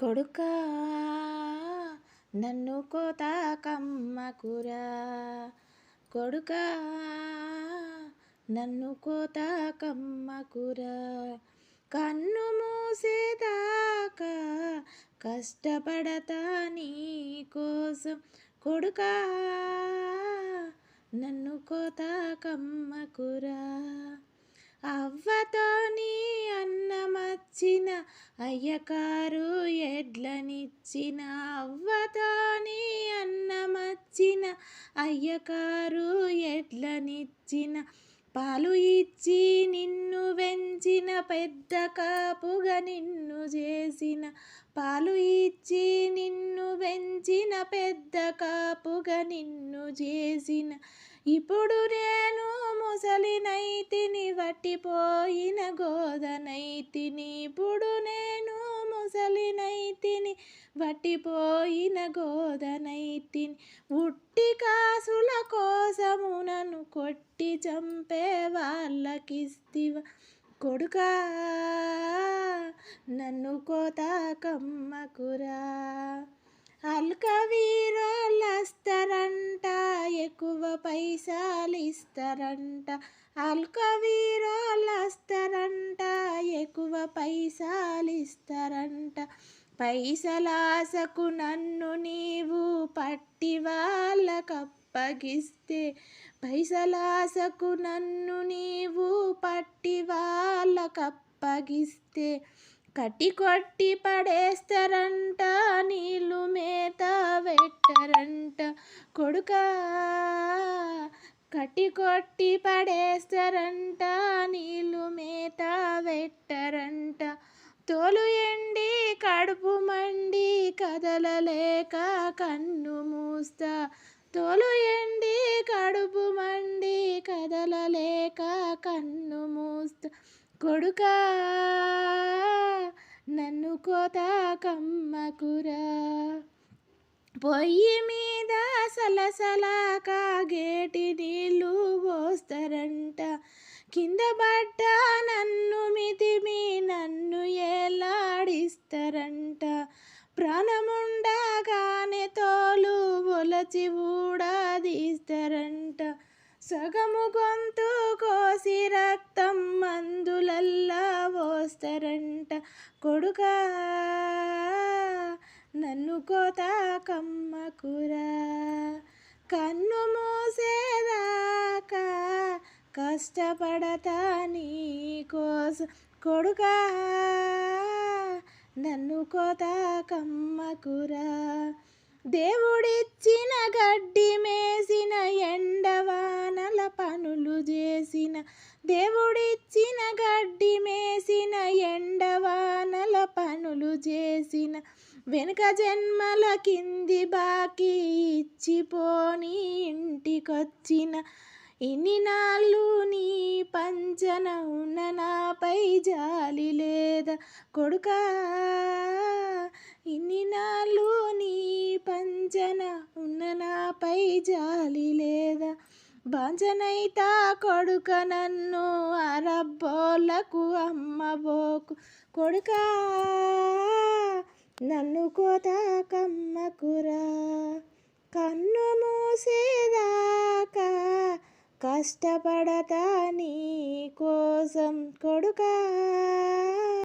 కొడుకా నన్ను కోత కమ్మకురా. కొడుకా నన్ను కోత కమ్మకురా. కన్ను మూసేదాకా కష్టపడతా నీ కోసం. కొడుకా నన్ను కోత కమ్మకురా. అవ్వతో నీ అన్నమచ్చిన అయ్యకా వచ్చిన అవ్వతాని నీ అన్నమచ్చిన అయ్యకారు ఎడ్లనిచ్చిన పాలు ఇచ్చి నిన్ను వెంచిన పెద్ద కాపుగా నిన్ను చేసిన పాలు ఇచ్చి నిన్ను వెంచిన పెద్ద కాపుగా నిన్ను చేసిన. ఇప్పుడు నేను ముసలినైతిని వట్టిపోయిన గోదనైతిని ఇప్పుడు నేను ముసలినైతిని వట్టిపోయిన గోదనైతిని ఉట్టి కాసుల కోసము నన్ను కొట్టి చంపే వాళ్ళకిస్తివ. కొడుకా నన్ను కోతాకమ్మకురా అల్కవీరోళ్ళస్తారంట ఎక్కువ పైసలు ఇస్తారంట అల్కవీరోళ్ళస్తారంట ఎక్కువ పైసలు ఇస్తారంట పైసలాసకు నన్ను నీవు పట్టి వాళ్ళకప్పగిస్తే పైసలాసకు నన్ను నీవు పట్టి వాళ్ళకప్పగిస్తే కట్టి కొట్టి పడేస్తారంట నీళ్ళు మేత పెట్టరంట కొడుకా. కట్టి కొట్టి పడేస్తారంట నీళ్ళు మేత పెట్టరంట తోలు కదలలేక కన్ను మూస్తా. తోలు ఎండి కడుపు మండి కదలలేక కన్ను మూస్తా. కొడుకా నన్ను కోత కమ్మకురా. పొయ్యి మీద సలసలా కాగేటి నీళ్ళు పోస్తారంట. కింద పడ్డ నన్ను మితి కాచి ఊడాదీస్తారంట. సగము గొంతు కోసి రక్తం మందులల్లా పోస్తారంట కొడుకా నన్ను కోత కమ్మకురా. కన్ను మూసేదాకా కష్టపడతా నీ కోసం కొడుకా నన్ను కోత కమ్మకురా. దేవుడిచ్చిన గడ్డి మేసిన ఎండవానల పనులు చేసిన. దేవుడిచ్చిన గడ్డి మేసిన ఎండవానల పనులు చేసిన. వెనుక జన్మల కింది బాకీ ఇచ్చిపోని ఇంటికొచ్చిన. ఇన్ని నాళ్ళు నీ పంచన ఉన్న నాపై జాలి లేదా కొడుకా. ఇన్ని నాళ్ళు నీ పంచన ఉన్న నాపై జాలి లేదా? బాంచనైతా కొడుక నన్ను అరబ్బోలకు అమ్మబోకు. కొడుకా నన్ను కోత కమ్మకురా. కన్ను మూసేదాకా కష్టపడతా నీ కోసం కొడుకా.